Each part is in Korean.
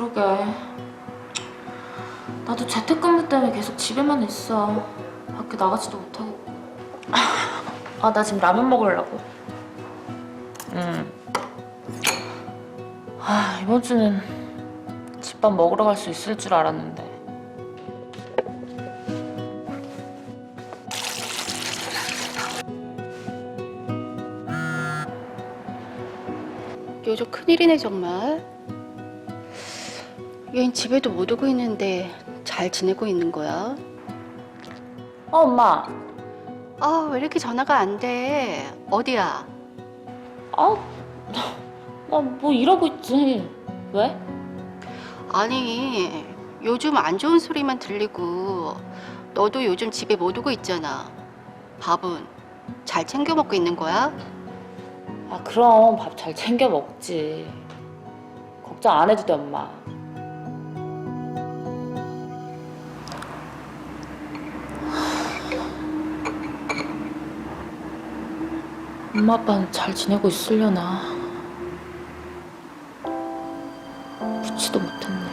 그러게. 나도 재택근무 때문에 계속 집에만 있어. 밖에 나가지도 못하겠고. 아, 나 지금 라면 먹으려고. 음. 아, 이번 주는 집밥 먹으러 갈 수 있을 줄 알았는데. 요즘 큰일이네 정말. 얘는 집에도 못 오고 있는데 잘 지내고 있는 거야? 어, 엄마. 아 왜 이렇게 전화가 안 돼? 어디야? 아, 나 뭐 이러고 있지. 왜? 아니 요즘 안 좋은 소리만 들리고 너도 요즘 집에 못 오고 있잖아. 밥은 잘 챙겨 먹고 있는 거야? 아, 그럼 밥 잘 챙겨 먹지. 걱정 안 해도 돼, 엄마. 엄마 아빠는 잘 지내고 있으려나. 묻지도 못했네.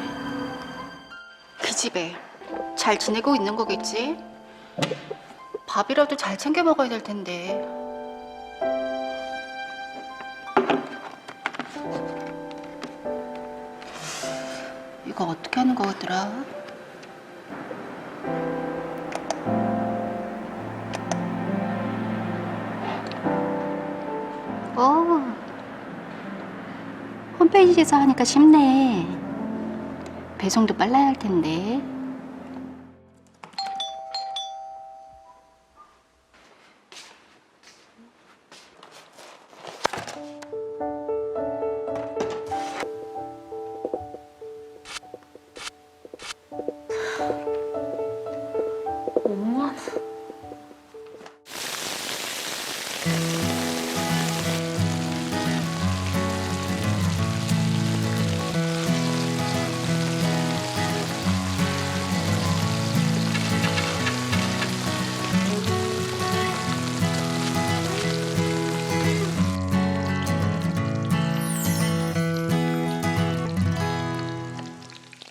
그 집에 잘 지내고 있는 거겠지? 밥이라도 잘 챙겨 먹어야 될 텐데. 이거 어떻게 하는 거더라? 홈페이지에서 하니까 쉽네. 배송도 빨라야 할 텐데. 엄마.